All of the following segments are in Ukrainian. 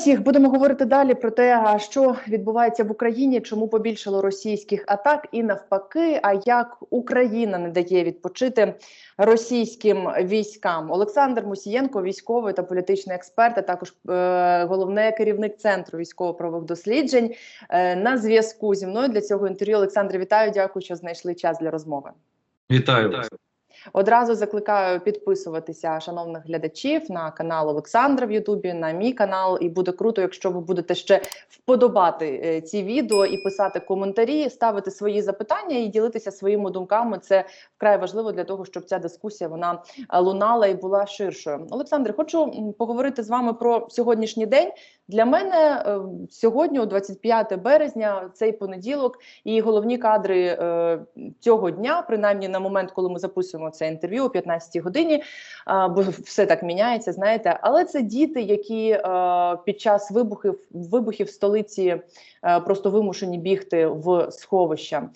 всіх будемо говорити далі про те, що відбувається в Україні, чому побільшало російських атак, і навпаки, а як Україна не дає відпочити російським військам. Олександр Мусієнко, військовий та політичний експерт, а також е, головний керівник центру військово-правових досліджень е, на зв'язку зі мною для цього інтерв'ю. Олександр, вітаю, дякую, що знайшли час для розмови. Вітаю. Одразу закликаю підписуватися шановних глядачів на канал Олександра в Ютубі, на мій канал. І буде круто, якщо ви будете ще вподобати е, ці відео і писати коментарі, ставити свої запитання і ділитися своїми думками. Це вкрай важливо для того, щоб ця дискусія вона е, лунала і була ширшою. Олександр, хочу поговорити з вами про сьогоднішній день. Для мене е, сьогодні, о 25 березня, цей понеділок, і головні кадри е, цього дня, принаймні на момент, коли ми записуємо це інтерв'ю о 15 годині, а, бо все так міняється, знаєте. Але це діти, які е, під час вибухів вибухів столиці е, просто вимушені бігти в сховища.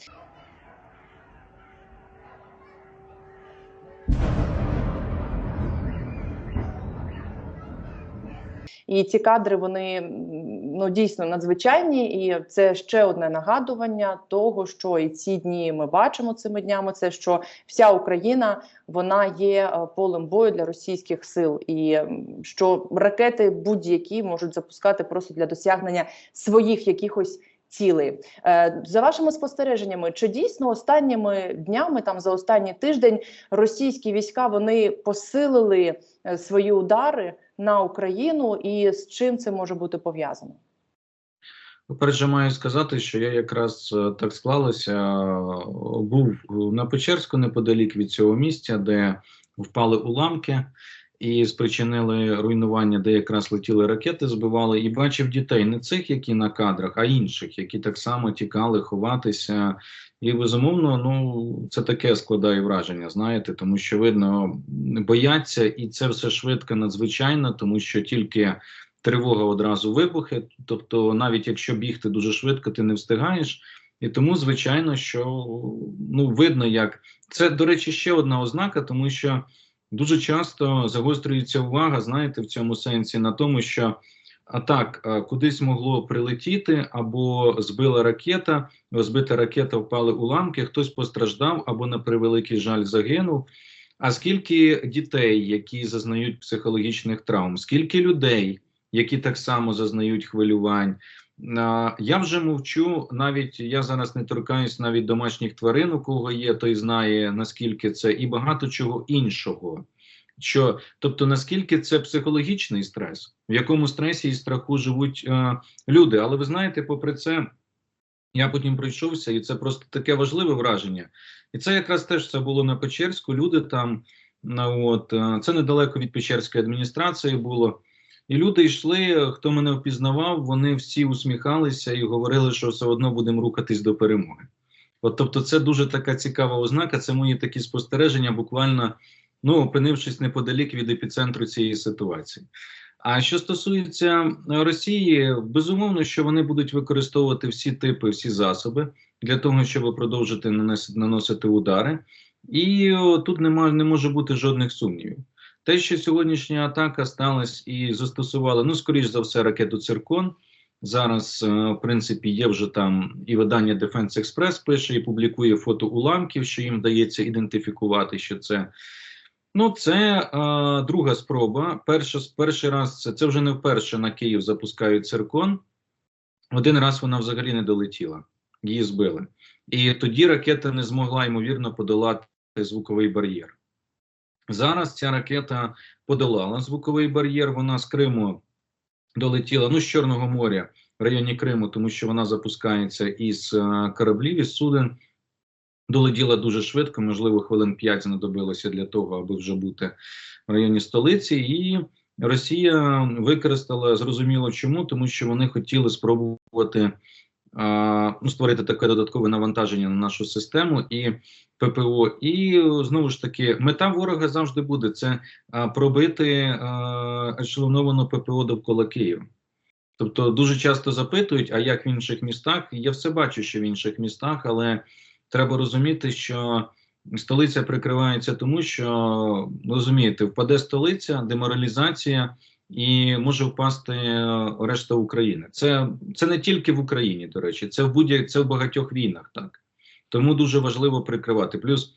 І ці кадри вони ну дійсно надзвичайні, і це ще одне нагадування того, що і ці дні ми бачимо цими днями. Це що вся Україна вона є е, полем бою для російських сил, і що ракети будь-які можуть запускати просто для досягнення своїх якихось. Цілей Е, за вашими спостереженнями, чи дійсно останніми днями, там за останній тиждень, російські війська вони посилили е, свої удари на Україну, і з чим це може бути пов'язано? По-перше, маю сказати, що я якраз е, так склалося, е, був на Печерську неподалік від цього місця, де впали уламки і спричинили руйнування, де якраз летіли ракети, збивали, і бачив дітей не цих, які на кадрах, а інших, які так само тікали ховатися. І безумовно, ну це таке складає враження, знаєте, тому що видно, бояться, і це все швидко, надзвичайно, тому що тільки тривога одразу вибухи. Тобто, навіть якщо бігти дуже швидко, ти не встигаєш. І тому, звичайно, що ну видно, як це, до речі, ще одна ознака, тому що дуже часто загострюється увага, знаєте, в цьому сенсі на тому, що а так кудись могло прилетіти, або збила ракета, збита ракета впали уламки, хтось постраждав або на превеликий жаль загинув. А скільки дітей, які зазнають психологічних травм, скільки людей, які так само зазнають хвилювань. Я вже мовчу, навіть я зараз не торкаюсь навіть домашніх тварин, у кого є, той знає наскільки це, і багато чого іншого. Що, тобто, наскільки це психологічний стрес, в якому стресі і страху живуть е, люди. Але ви знаєте, попри це, я потім пройшовся, і це просто таке важливе враження. І це якраз теж це було на Печерську. Люди там, ну, от е, це недалеко від Печерської адміністрації було. І люди йшли, хто мене впізнавав, вони всі усміхалися і говорили, що все одно будемо рухатись до перемоги. От тобто, це дуже така цікава ознака. Це мої такі спостереження, буквально ну, опинившись неподалік від епіцентру цієї ситуації. А що стосується Росії, безумовно, що вони будуть використовувати всі типи, всі засоби для того, щоб продовжити наносити, удари, і тут немає, не може бути жодних сумнівів. Те, що сьогоднішня атака сталася і застосували, ну, скоріш за все, ракету Циркон. Зараз, е, в принципі, є вже там і видання Defense Express пише і публікує фото уламків, що їм вдається ідентифікувати, що це. Ну, це е, друга спроба. Перша, перший раз це, це вже не вперше на Київ запускають циркон. Один раз вона взагалі не долетіла, її збили. І тоді ракета не змогла, ймовірно, подолати звуковий бар'єр. Зараз ця ракета подолала звуковий бар'єр. Вона з Криму долетіла ну з Чорного моря в районі Криму, тому що вона запускається із е, кораблів із суден. Долетіла дуже швидко, можливо, хвилин 5 знадобилося для того, аби вже бути в районі столиці. І Росія використала зрозуміло чому, тому що вони хотіли спробувати ну, створити таке додаткове навантаження на нашу систему і ППО. І знову ж таки, мета ворога завжди буде це пробити ешелоновану ППО довкола Києва. Тобто дуже часто запитують, а як в інших містах? Я все бачу, що в інших містах, але треба розуміти, що столиця прикривається тому, що розумієте, впаде столиця, деморалізація, і може впасти е, решта України. Це, це не тільки в Україні, до речі, це в будь це в багатьох війнах, так. Тому дуже важливо прикривати. Плюс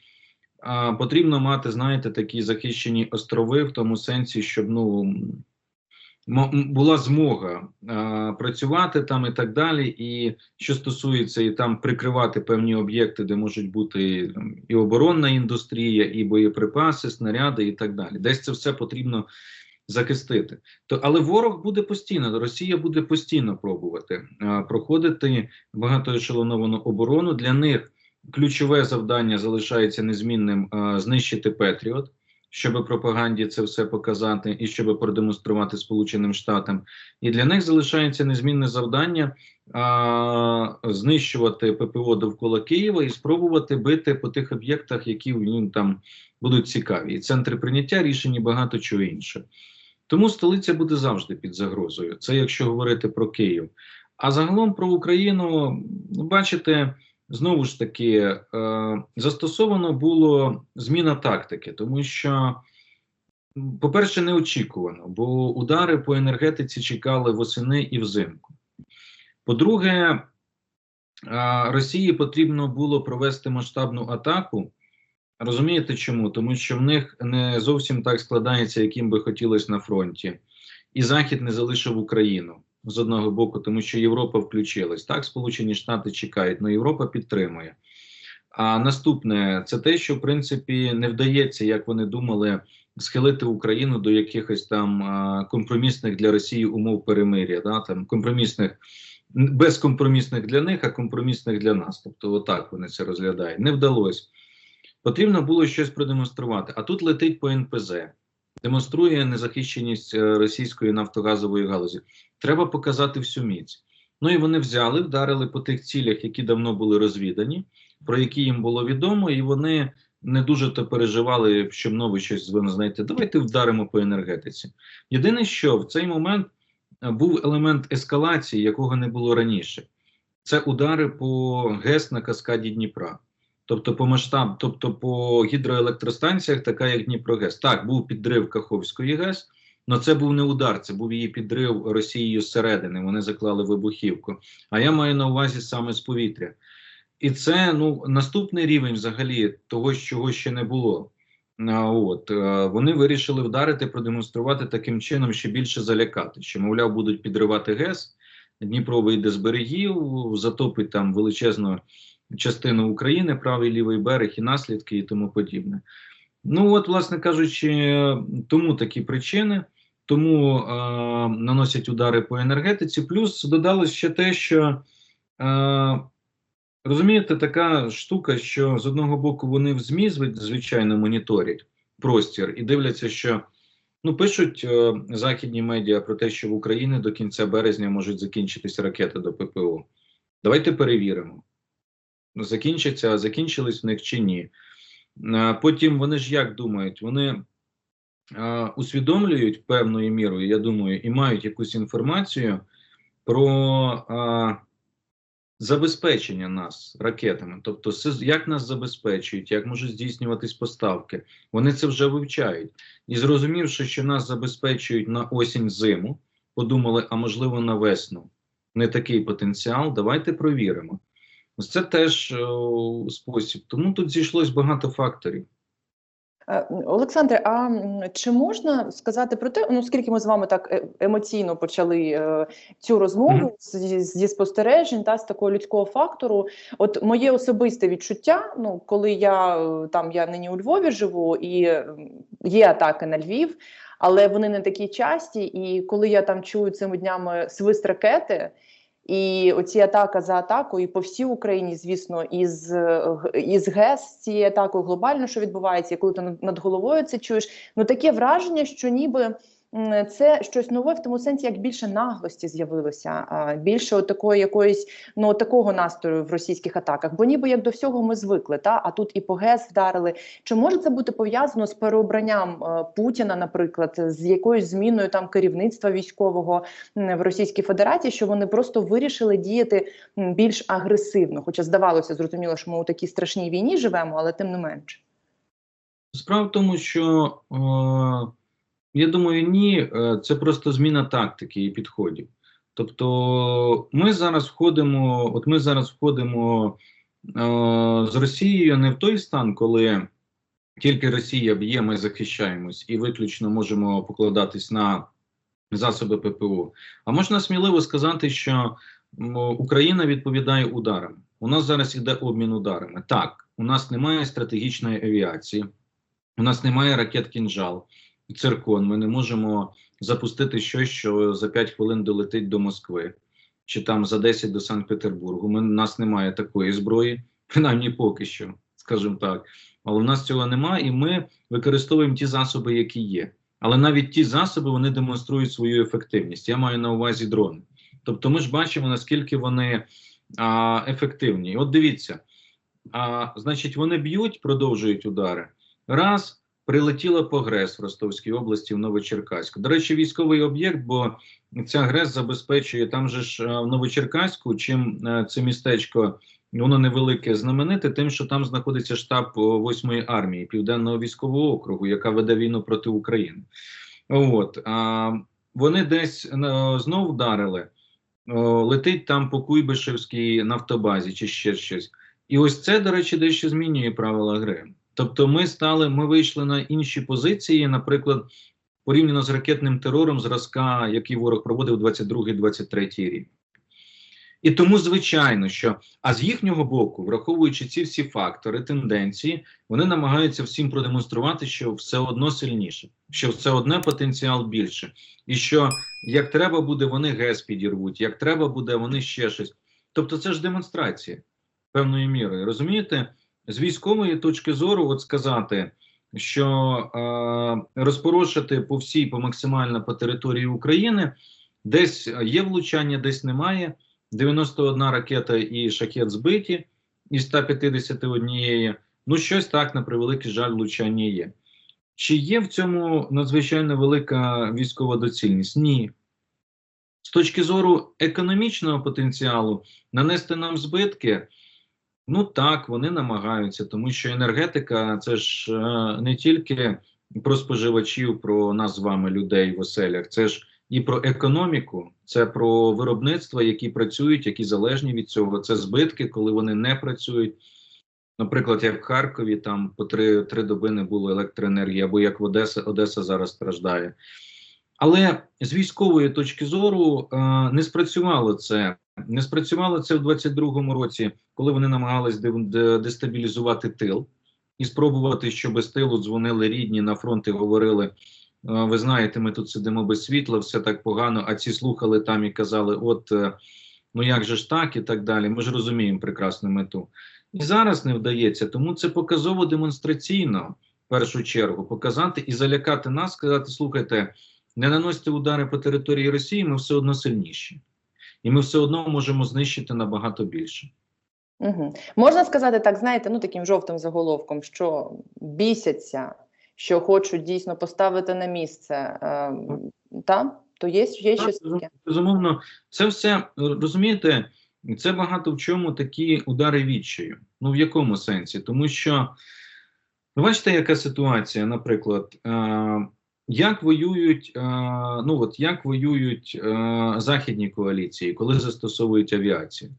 а, потрібно мати, знаєте, такі захищені острови в тому сенсі, щоб ну була змога а, працювати там і так далі. І що стосується і там прикривати певні об'єкти, де можуть бути і оборонна індустрія, і боєприпаси, снаряди, і так далі. Десь це все потрібно захистити. То, але ворог буде постійно, Росія буде постійно пробувати а, проходити багатоешелоновану оборону. Для них ключове завдання залишається незмінним а, знищити Петріот, щоб пропаганді це все показати і щоб продемонструвати Сполученим Штатам. І для них залишається незмінне завдання а, знищувати ППО довкола Києва і спробувати бити по тих об'єктах, які ну, там будуть цікаві, і центри прийняття рішень і багато чого іншого. Тому столиця буде завжди під загрозою. Це якщо говорити про Київ. А загалом про Україну, ну, бачите, знову ж таки, е, застосовано було зміна тактики, тому що, по-перше, неочікувано, бо удари по енергетиці чекали восени і взимку. По-друге, е, Росії потрібно було провести масштабну атаку. Розумієте чому? Тому що в них не зовсім так складається, яким би хотілося на фронті, і Захід не залишив Україну з одного боку, тому що Європа включилась. Так, Сполучені Штати чекають, але Європа підтримує. А наступне це те, що в принципі не вдається, як вони думали, схилити Україну до якихось там компромісних для Росії умов перемир'я, да, там компромісних. Безкомпромісних для них, а компромісних для нас. Тобто, отак вони це розглядають. Не вдалося. Потрібно було щось продемонструвати. А тут летить по НПЗ, демонструє незахищеність е, російської нафтогазової галузі. Треба показати всю міць. Ну і вони взяли, вдарили по тих цілях, які давно були розвідані, про які їм було відомо, і вони не дуже то переживали, щоб нове щось ви знаєте. Давайте вдаримо по енергетиці. Єдине, що в цей момент е, був елемент ескалації, якого не було раніше. Це удари по ГЕС на каскаді Дніпра. Тобто по масштаб, тобто по гідроелектростанціях, така як Дніпрогес. Так, був підрив Каховської ГЕС, але це був не удар, це був її підрив Росією зсередини. Вони заклали вибухівку. А я маю на увазі саме з повітря. І це ну наступний рівень взагалі того, чого ще не було. От е, вони вирішили вдарити, продемонструвати таким чином, ще більше залякати. Що, мовляв, будуть підривати ГЕС, Дніпро вийде з берегів, затопить там величезну частину України, правий лівий берег і наслідки, і тому подібне. Ну от, власне кажучи, тому такі причини, тому е, наносять удари по енергетиці. Плюс додалось ще те, що е, розумієте, така штука, що з одного боку вони в ЗМІ звичайно моніторять простір і дивляться, що ну пишуть е, західні медіа про те, що в Україні до кінця березня можуть закінчитись ракети до ППО. Давайте перевіримо закінчаться, а закінчились в них чи ні. Потім вони ж як думають? Вони усвідомлюють певною мірою, я думаю, і мають якусь інформацію про забезпечення нас ракетами. Тобто, як нас забезпечують, як можуть здійснюватись поставки. Вони це вже вивчають. І зрозумівши, що нас забезпечують на осінь зиму, подумали, а можливо на весну. Не такий потенціал. Давайте провіримо. Ось це теж о, спосіб. Тому тут зійшлось багато факторів. Е, Олександре, а чи можна сказати про те, ну скільки ми з вами так е, емоційно почали е, цю розмову mm -hmm. зі, зі спостережень та з такого людського фактору? От моє особисте відчуття, ну коли я там я нині у Львові живу і є атаки на Львів, але вони не такі часті. І коли я там чую цими днями свист ракети. І оці атака за атакою і по всій Україні, звісно, із із ГЕС цією атакою глобально, що відбувається, коли ти над головою це чуєш, ну таке враження, що ніби це щось нове в тому сенсі, як більше наглості з'явилося, більше такої якоїсь ну такого настрою в російських атаках. Бо ніби як до всього ми звикли, та а тут і по ГЕС вдарили. Чи може це бути пов'язано з переобранням Путіна, наприклад, з якоюсь зміною там керівництва військового в Російській Федерації, що вони просто вирішили діяти більш агресивно? Хоча здавалося, зрозуміло, що ми у такій страшній війні живемо, але тим не менше. Справа в тому, що. Е Я думаю, ні, Е, це просто зміна тактики і підходів. Тобто, ми зараз входимо, от ми зараз входимо е, з Росією не в той стан, коли тільки Росія б'є, ми захищаємось і виключно можемо покладатись на засоби ППО. А можна сміливо сказати, що Україна відповідає ударами. У нас зараз іде обмін ударами. Так, у нас немає стратегічної авіації, у нас немає ракет кінжал, циркон. Ми не можемо запустити щось, що за 5 хвилин долетить до Москви, чи там за 10 до Санкт-Петербургу. У нас немає такої зброї, принаймні поки що, скажімо так. Але в нас цього немає, і ми використовуємо ті засоби, які є. Але навіть ті засоби вони демонструють свою ефективність. Я маю на увазі дрони. Тобто, ми ж бачимо, наскільки вони а, ефективні. От дивіться, а, значить, вони б'ють, продовжують удари. Раз прилетіла по ГРЕС в Ростовській області в Новочеркаську. До речі, військовий об'єкт, бо ця ГРЕС забезпечує там же ж е, в Новочеркаську, чим е, це містечко. Воно невелике, знамените, тим, що там знаходиться штаб 8-ї армії Південного військового округу, яка веде війну проти України. От а, вони десь е, знов вдарили, летить там по Куйбишевській нафтобазі чи ще щось. І ось це, до речі, дещо змінює правила гри. Тобто, ми стали, ми вийшли на інші позиції, наприклад, порівняно з ракетним терором, зразка, який ворог проводив 22-23 рік. І тому, звичайно, що а з їхнього боку, враховуючи ці всі фактори, тенденції, вони намагаються всім продемонструвати, що все одно сильніше, що все одне потенціал більше, і що як треба буде, вони ГЕС підірвуть, як треба буде, вони ще щось. Тобто, це ж демонстрація певною мірою. Розумієте, з військової точки зору, от сказати, що е, розпорошити по всій, по максимально по території України, десь є влучання, десь немає. 91 ракета і шахет збиті із 151. Ну, щось так, на превеликий жаль, влучання є. Чи є в цьому надзвичайно велика військова доцільність? Ні. З точки зору економічного потенціалу нанести нам збитки, ну так, вони намагаються, тому що енергетика це ж е, не тільки про споживачів, про нас з вами, людей в оселях, це ж і про економіку, це про виробництва, які працюють, які залежні від цього. Це збитки, коли вони не працюють. Наприклад, як в Харкові, там по три три доби не було електроенергії, або як в Одесі, Одеса зараз страждає. Але з військової точки зору е, не спрацювало це. Не спрацювало це в 22-му році, коли вони намагались де, де, дестабілізувати тил і спробувати, щоб з тилу дзвонили рідні на фронт і говорили. Ви знаєте, ми тут сидимо без світла, все так погано. А ці слухали там і казали: от ну як же ж так, і так далі. Ми ж розуміємо прекрасну мету. І зараз не вдається, тому це показово демонстраційно в першу чергу показати і залякати нас, сказати: слухайте, не наносьте удари по території Росії, ми все одно сильніші, і ми все одно можемо знищити набагато більше. Угу. Можна сказати так, знаєте, ну таким жовтим заголовком, що бісяться що хочуть дійсно поставити на місце, е, та то є, є щось таке? Безумовно, це все розумієте, це багато в чому такі удари відчаю. Ну в якому сенсі? Тому що бачите, яка ситуація, наприклад, е, як воюють, е, ну от як воюють е, західні коаліції, коли застосовують авіацію.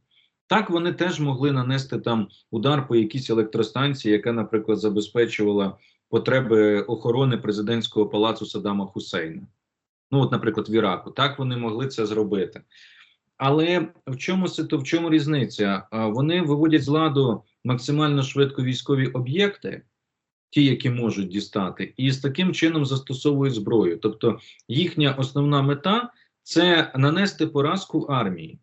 Так, вони теж могли нанести там удар по якійсь електростанції, яка, наприклад, забезпечувала потреби охорони президентського палацу Саддама Хусейна. Ну, от, наприклад, в Іраку. Так вони могли це зробити. Але в чому в чому різниця? Вони виводять з ладу максимально швидко військові об'єкти, ті, які можуть дістати, і з таким чином застосовують зброю. Тобто їхня основна мета це нанести поразку армії.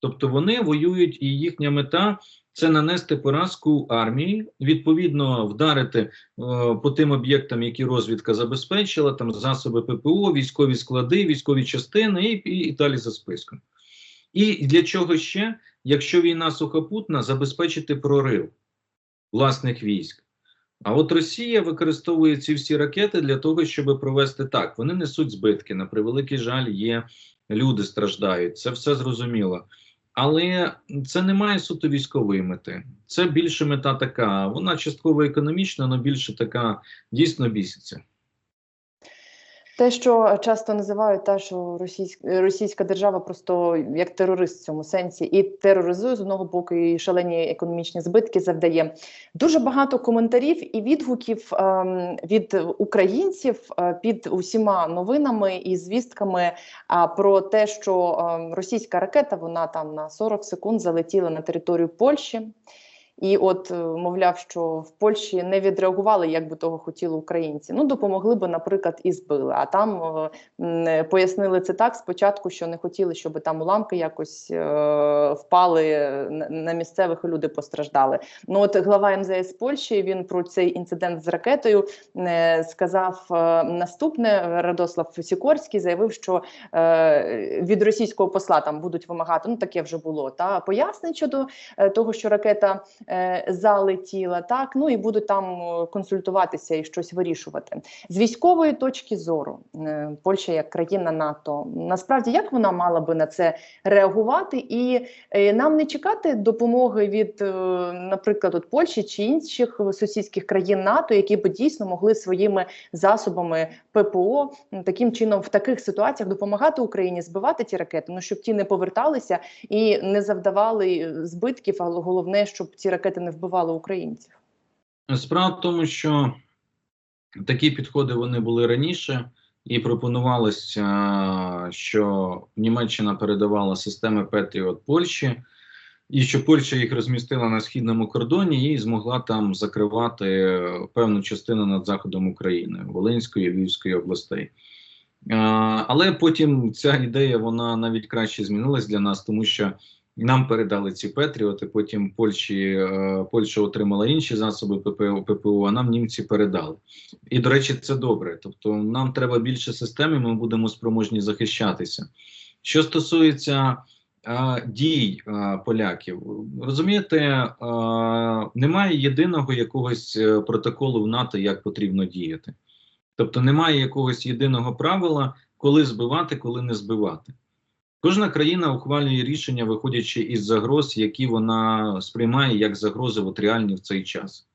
Тобто вони воюють, і їхня мета це нанести поразку армії, відповідно вдарити е, по тим об'єктам, які розвідка забезпечила, там засоби ППО, військові склади, військові частини і, і, і далі за списком. І для чого ще, якщо війна сухопутна, забезпечити прорив власних військ. А от Росія використовує ці всі ракети для того, щоб провести так. Вони несуть збитки. На превеликий жаль, є люди страждають. Це все зрозуміло. Але це не має суто військової мети. Це більше мета така. Вона частково економічна, але більше така дійсно біситься. Те, що часто називають те, що російська російська держава просто як терорист в цьому сенсі і тероризує з одного боку, і шалені економічні збитки завдає. Дуже багато коментарів і відгуків ем, від українців е, під усіма новинами і звістками а, про те, що ем, російська ракета вона там на 40 секунд залетіла на територію Польщі. І от е, мовляв, що в Польщі не відреагували, як би того хотіли українці. Ну допомогли би, наприклад, і збили. А там е, пояснили це так спочатку, що не хотіли, щоб там уламки якось е, впали на, на місцевих і люди постраждали. Ну от глава МЗС Польщі він про цей інцидент з ракетою е, сказав е, наступне. Радослав Сікорський заявив, що е, від російського посла там будуть вимагати. Ну таке вже було та пояснень щодо е, того, що ракета е, залетіла, так ну і будуть там е, консультуватися і щось вирішувати з військової точки зору. е, Польща як країна НАТО. Насправді як вона мала би на це реагувати, і нам не чекати допомоги від, наприклад, от Польщі чи інших сусідських країн НАТО, які би дійсно могли своїми засобами ППО таким чином в таких ситуаціях допомагати Україні збивати ті ракети, ну щоб ті не поверталися і не завдавали збитків, але головне, щоб ці ракети не вбивали українців. Справа в тому, що такі підходи вони були раніше, і пропонувалося, що Німеччина передавала системи Петріот Польщі, і що Польща їх розмістила на східному кордоні і змогла там закривати певну частину над заходом України Волинської Львівської областей. Але потім ця ідея вона навіть краще змінилась для нас, тому що нам передали ці Петріоти. Потім Польщі е, Польща отримала інші засоби ППО, ППО, а нам німці передали. І до речі, це добре. Тобто, нам треба більше систем, і ми будемо спроможні захищатися. Що стосується е, дій е, поляків, розумієте, е, немає єдиного якогось протоколу в НАТО, як потрібно діяти. Тобто немає якогось єдиного правила, коли збивати, коли не збивати. Кожна країна ухвалює рішення, виходячи із загроз, які вона сприймає як загрози от реальні в цей час.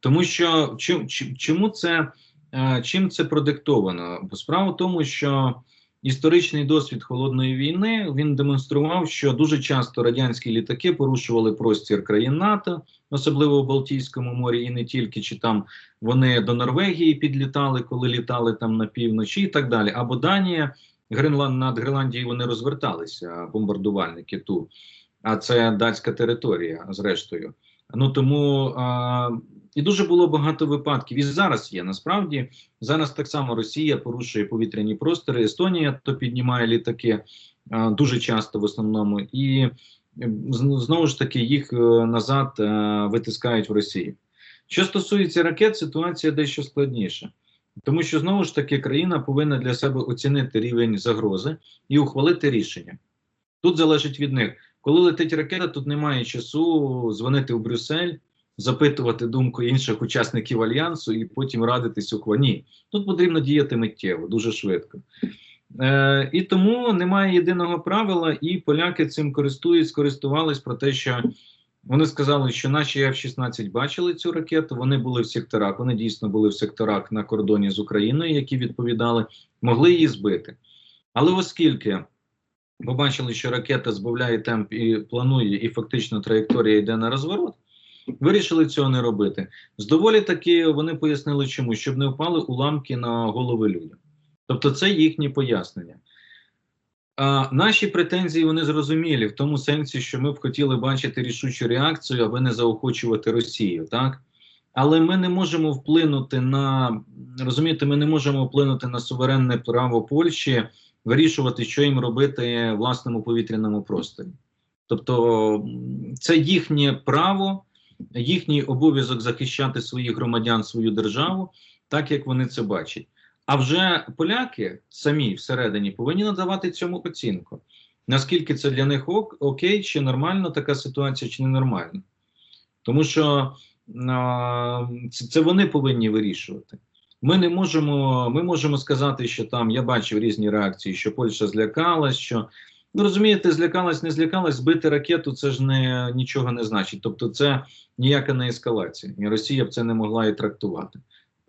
Тому що чим, чому це, е, чим це продиктовано? Бо справа в тому, що історичний досвід холодної війни він демонстрував, що дуже часто радянські літаки порушували простір країн НАТО, особливо в Балтійському морі, і не тільки чи там вони до Норвегії підлітали, коли літали там на півночі, і так далі. Або Данія. Гренланд над Гренландією вони розверталися, бомбардувальники ту, а це датська територія, зрештою. Ну тому а, і дуже було багато випадків. І зараз є. Насправді зараз так само Росія порушує повітряні простори. Естонія то піднімає літаки а, дуже часто в основному, і знову ж таки їх е, назад е, витискають в Росії. Що стосується ракет, ситуація дещо складніша. Тому що знову ж таки країна повинна для себе оцінити рівень загрози і ухвалити рішення. Тут залежить від них. Коли летить ракета, тут немає часу дзвонити в Брюссель, запитувати думку інших учасників альянсу і потім радитись у Ні. Тут потрібно діяти миттєво, дуже швидко. Е, і тому немає єдиного правила, і поляки цим користують, користувались про те, що вони сказали, що наші F-16 бачили цю ракету. Вони були в секторах. Вони дійсно були в секторах на кордоні з Україною, які відповідали, могли її збити. Але оскільки побачили, що ракета збавляє темп і планує, і фактично траєкторія йде на розворот, вирішили цього не робити. З доволі таки вони пояснили, чому щоб не впали уламки на голови людям. Тобто, це їхні пояснення. А, наші претензії вони зрозумілі в тому сенсі, що ми б хотіли бачити рішучу реакцію, аби не заохочувати Росію, так? Але ми не можемо вплинути на розумієте, ми не можемо вплинути на суверенне право Польщі вирішувати, що їм робити в власному повітряному просторі. Тобто, це їхнє право, їхній обов'язок захищати своїх громадян, свою державу, так як вони це бачать. А вже поляки самі всередині повинні надавати цьому оцінку. Наскільки це для них ок, окей, чи нормально така ситуація, чи ненормально. Тому що а, це, це вони повинні вирішувати. Ми не можемо, ми можемо сказати, що там я бачив різні реакції, що Польща злякалась, що ну розумієте, злякалась, не злякалась, збити ракету, це ж не нічого не значить. Тобто, це ніяка не ескалація. І Росія б це не могла і трактувати.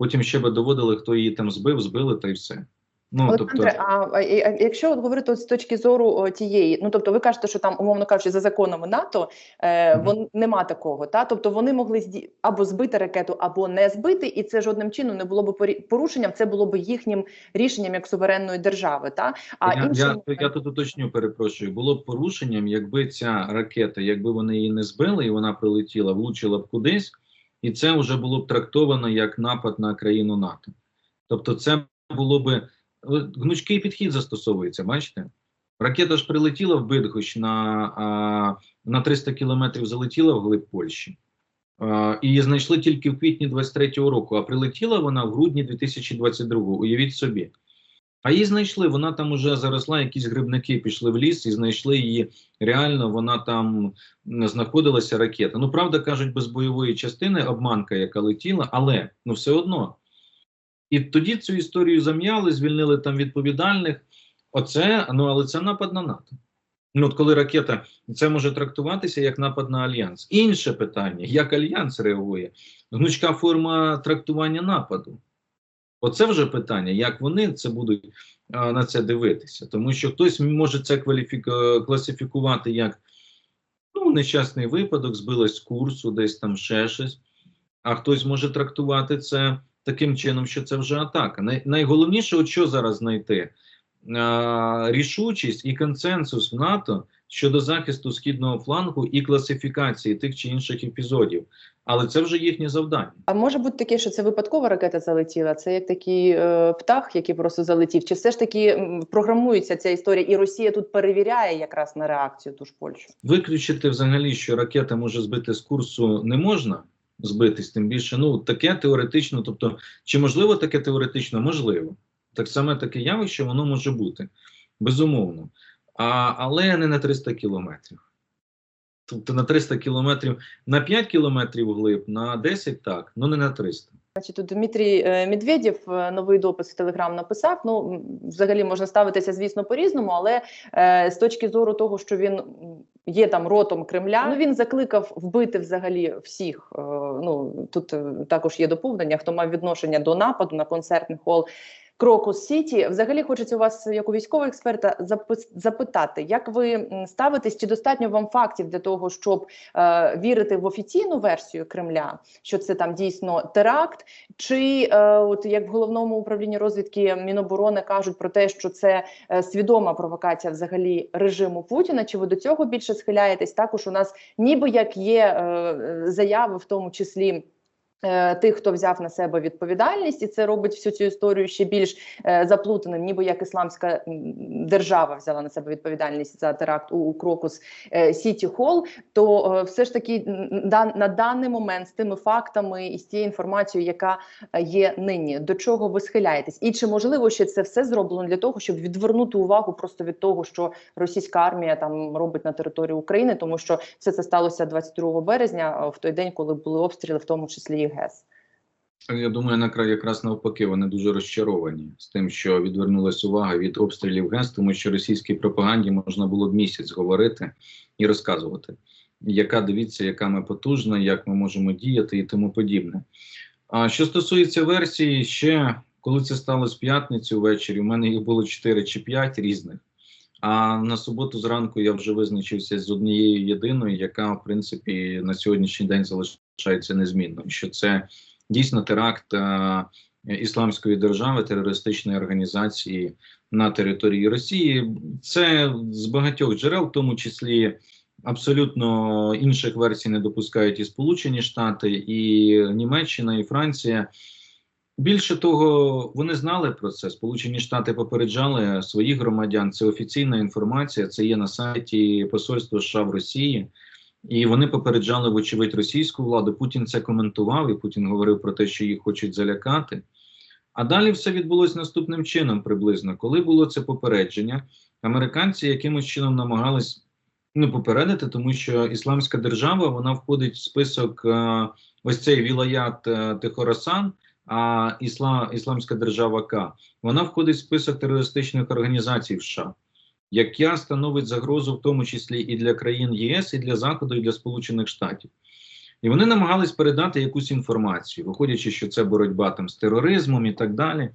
Потім ще би доводили, хто її там збив, збили та й все. Ну Олександре, тобто, а, а, а якщо от говорити от з точки зору о, тієї, ну тобто ви кажете, що там, умовно кажучи, за законами НАТО е, Мгм. вон, нема такого, та тобто вони могли зді... або збити ракету, або не збити, і це жодним чином не було б порушенням, це було б їхнім рішенням як суверенної держави. Та а я, іншим я, я тут уточню, перепрошую, було б порушенням, якби ця ракета, якби вони її не збили, і вона прилетіла, влучила б кудись, і це вже було б трактовано як напад на країну НАТО. Тобто, це було би гнучкий підхід застосовується. Бачите, ракета ж прилетіла в Бидгощ на, на 300 кілометрів залетіла в глиб Польщі. А, і знайшли тільки в квітні 23-го року, а прилетіла вона в грудні 2022-го. Уявіть собі. А її знайшли, вона там уже заросла, якісь грибники пішли в ліс і знайшли її. Реально, вона там знаходилася ракета. Ну, правда, кажуть, без бойової частини обманка, яка летіла, але ну все одно. І тоді цю історію зам'яли, звільнили там відповідальних. Оце, ну але це напад на НАТО. Ну, от коли ракета, це може трактуватися як напад на альянс. Інше питання: як альянс реагує? Гнучка форма трактування нападу. Оце вже питання, як вони це будуть на це дивитися. Тому що хтось може це кваліфік... класифікувати як ну, нещасний випадок, збилась з курсу, десь там ще щось. А хтось може трактувати це таким чином, що це вже атака. Най... Найголовніше, от що зараз знайти рішучість і консенсус в НАТО щодо захисту східного флангу і класифікації тих чи інших епізодів. Але це вже їхнє завдання. А може бути таке, що це випадкова ракета залетіла? Це як такий е, птах, який просто залетів? Чи все ж таки програмується ця історія, і Росія тут перевіряє якраз на реакцію ту ж Польщу? Виключити взагалі, що ракета може збити з курсу, не можна збитись, тим більше ну таке теоретично. Тобто, чи можливо таке теоретично? Можливо, так саме таке явище, воно може бути безумовно, а, але не на 300 кілометрів. Тобто на 300 кілометрів, на 5 кілометрів глиб, на 10 так, ну не на 300. Значить, тут Дмитрій е, Медведєв е, новий допис в Телеграм написав. Ну, взагалі можна ставитися, звісно, по-різному, але е, з точки зору того, що він є там ротом Кремля, ну він закликав вбити взагалі всіх. Е, ну тут е, також є доповнення, хто мав відношення до нападу на концертний хол. Крокус Сіті, взагалі хочеться у вас, як у військового експерта, запитати, як ви ставитесь, чи достатньо вам фактів для того, щоб е, вірити в офіційну версію Кремля, що це там дійсно теракт, чи е, от як в головному управлінні розвідки Міноборони кажуть про те, що це е, свідома провокація взагалі режиму Путіна? Чи ви до цього більше схиляєтесь? Також у нас ніби як є е, заяви, в тому числі. Е, Тих, хто взяв на себе відповідальність, і це робить всю цю історію ще більш е, заплутаним, ніби як ісламська держава взяла на себе відповідальність за теракт у, Крокус е, Сіті Холл, то все ж таки на даний момент з тими фактами і з тією інформацією, яка є нині, до чого ви схиляєтесь, і чи можливо ще це все зроблено для того, щоб відвернути увагу просто від того, що російська армія там робить на території України, тому що все це сталося 22 березня, в той день, коли були обстріли, в тому числі ГЕС. Я думаю, накра- якраз навпаки, вони дуже розчаровані з тим, що відвернулася увага від обстрілів ГЕС, тому що російській пропаганді можна було б місяць говорити і розказувати, яка дивіться, яка ми потужна, як ми можемо діяти і тому подібне. А що стосується версії, ще коли це сталося в п'ятницю ввечері, у мене їх було 4 чи 5 різних. А на суботу зранку я вже визначився з однією єдиною, яка в принципі на сьогоднішній день залишається незмінною. Що це дійсно теракт е, ісламської держави, терористичної організації на території Росії. Це з багатьох джерел, в тому числі абсолютно інших версій не допускають і Сполучені Штати, і Німеччина, і Франція. Більше того, вони знали про це. Сполучені Штати попереджали своїх громадян. Це офіційна інформація. Це є на сайті Посольства США в Росії. І вони попереджали, вочевидь, російську владу. Путін це коментував, і Путін говорив про те, що їх хочуть залякати. А далі все відбулося наступним чином приблизно. Коли було це попередження, американці якимось чином намагались ну, попередити, тому що Ісламська держава вона входить в список е, ось цей вілаят е, Тихорасан, а Ісла, Ісламська держава К. Вона входить в список терористичних організацій в США яка становить загрозу в тому числі і для країн ЄС, і для Заходу, і для Сполучених Штатів. І вони намагались передати якусь інформацію, виходячи, що це боротьба там з тероризмом і так далі.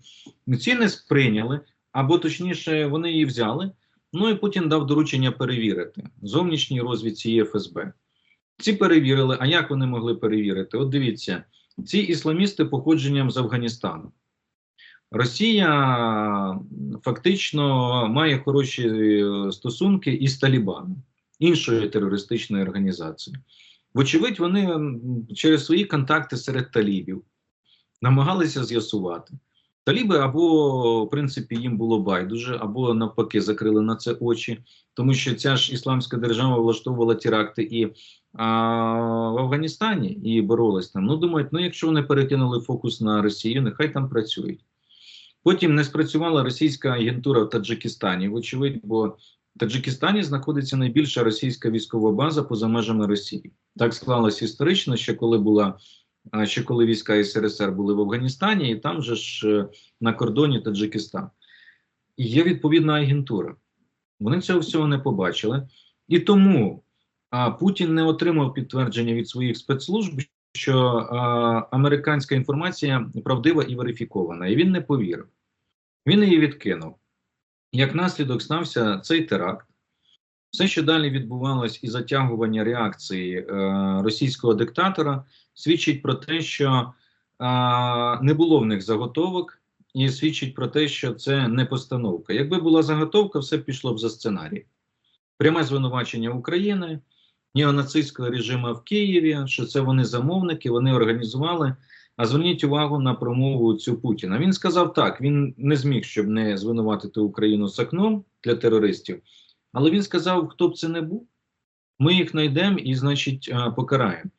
Ці не сприйняли. або точніше, вони її взяли. Ну і Путін дав доручення перевірити зовнішній розвідці і ФСБ. Ці перевірили. А як вони могли перевірити? От дивіться, ці ісламісти походженням з Афганістану. Росія фактично має хороші е, стосунки із Талібаном, іншою терористичною організацією. Вочевидь, вони через свої контакти серед талібів намагалися з'ясувати. Таліби або, в принципі, їм було байдуже, або навпаки закрили на це очі, тому що ця ж ісламська держава влаштовувала теракти і а, в Афганістані і боролась там. Ну, думають, ну якщо вони перекинули фокус на Росію, нехай там працюють. Потім не спрацювала російська агентура в Таджикистані, вочевидь, бо в Таджикистані знаходиться найбільша російська військова база поза межами Росії. Так склалось історично, ще коли була ще коли війська СРСР були в Афганістані, і там же ж е, на кордоні Таджикистан. І є відповідна агентура. Вони цього всього не побачили. І тому Путін не отримав підтвердження від своїх спецслужб, що американська інформація правдива і верифікована. І він не повірив. Він її відкинув. Як наслідок стався цей теракт. Все, що далі відбувалось, і затягування реакції е, російського диктатора, свідчить про те, що е, не було в них заготовок, і свідчить про те, що це не постановка. Якби була заготовка, все пішло б за сценарій. Пряме звинувачення України, неонацистського режиму в Києві, що це вони замовники, вони організували. А зверніть увагу на промову цю Путіна. Він сказав так: він не зміг, щоб не звинуватити Україну з окном для терористів. Але він сказав, хто б це не був, ми їх знайдемо і, значить, е, покараємо.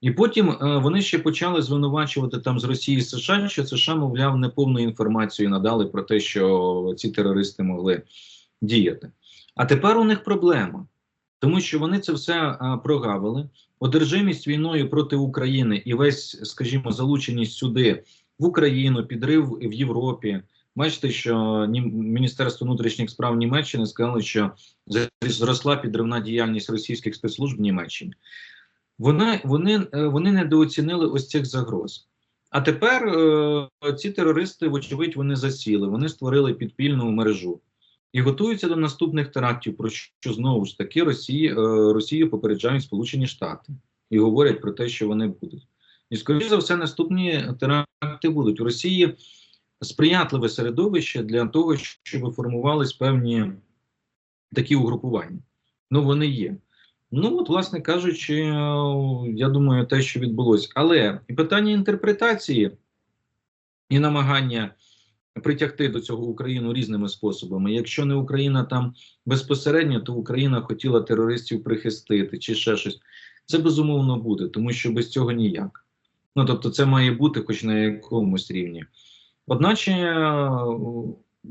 І потім е, вони ще почали звинувачувати там з Росії і США, що США, мовляв, неповну інформацію надали про те, що ці терористи могли діяти. А тепер у них проблема, тому що вони це все е, прогавили. Одержимість війною проти України і весь, скажімо, залученість сюди в Україну, підрив в Європі. Бачите, що Міністерство внутрішніх справ Німеччини сказали, що зросла підривна діяльність російських спецслужб в Німеччині. Вони, вони, е, вони недооцінили ось цих загроз. А тепер е, ці терористи, вочевидь, вони засіли, вони створили підпільну мережу і готуються до наступних терактів, про що знову ж таки Росії, е, Росію попереджають Сполучені Штати і говорять про те, що вони будуть. І, скоріше за все, наступні теракти будуть. У Росії сприятливе середовище для того, щоб формувались певні такі угрупування. Ну, вони є. Ну, от, власне кажучи, я думаю, те, що відбулося. Але і питання інтерпретації і намагання притягти до цього Україну різними способами. Якщо не Україна там безпосередньо, то Україна хотіла терористів прихистити чи ще щось. Це безумовно буде, тому що без цього ніяк. Ну тобто, це має бути, хоч на якомусь рівні. Одначе,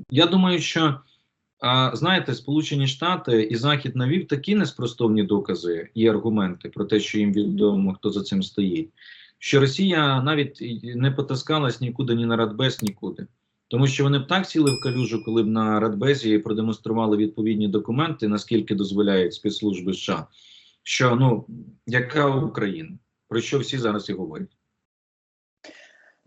я думаю, що знаєте, Сполучені Штати і Захід навів такі неспростовні докази і аргументи про те, що їм відомо, хто за цим стоїть, що Росія навіть не потаскалась нікуди, ні на Радбез, нікуди. Тому що вони б так сіли в калюжу, коли б на Радбезі продемонстрували відповідні документи, наскільки дозволяють спецслужби США, що ну яка Україна, про що всі зараз і говорять.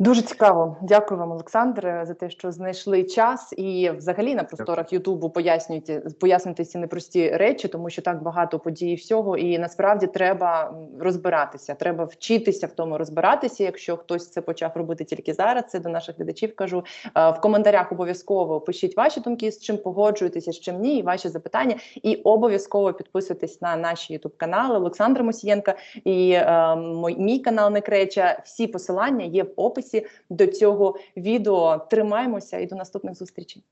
Дуже цікаво. Дякую вам, Олександре, за те, що знайшли час і взагалі на просторах Ютубу пояснюєте пояснюєте ці непрості речі, тому що так багато подій всього, і насправді треба розбиратися. Треба вчитися в тому розбиратися. Якщо хтось це почав робити тільки зараз, це до наших глядачів кажу в коментарях. Обов'язково пишіть ваші думки, з чим погоджуєтеся, з чим ні, і ваші запитання. І обов'язково підписуйтесь на наші ютуб канали Олександра Мосієнка і е, мій канал Некреча. Всі посилання є в описі до цього відео. Тримаємося і до наступних зустрічей.